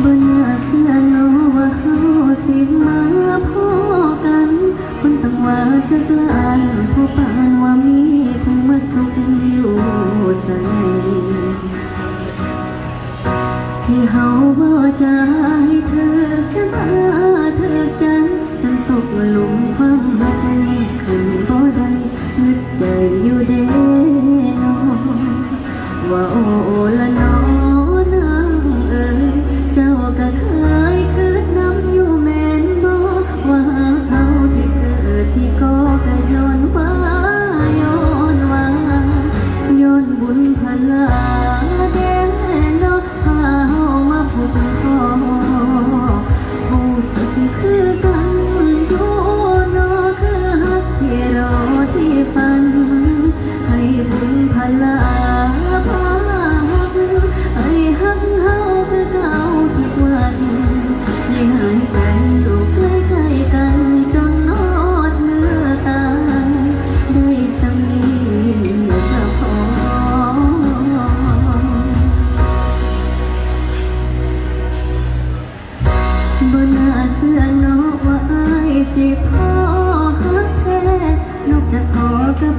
บนเสื้อโนว่าเขาสิมาพ่อกัน คนตักว่าจะกลานผู้ปานว่ามีคงมาสุขอยู่ใส่ให้เฮาบ่ใจเธอชะตาเธอจันจันตกหลุมความ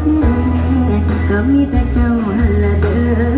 ที่ก็มีแต่เจ้าหันละเด้อ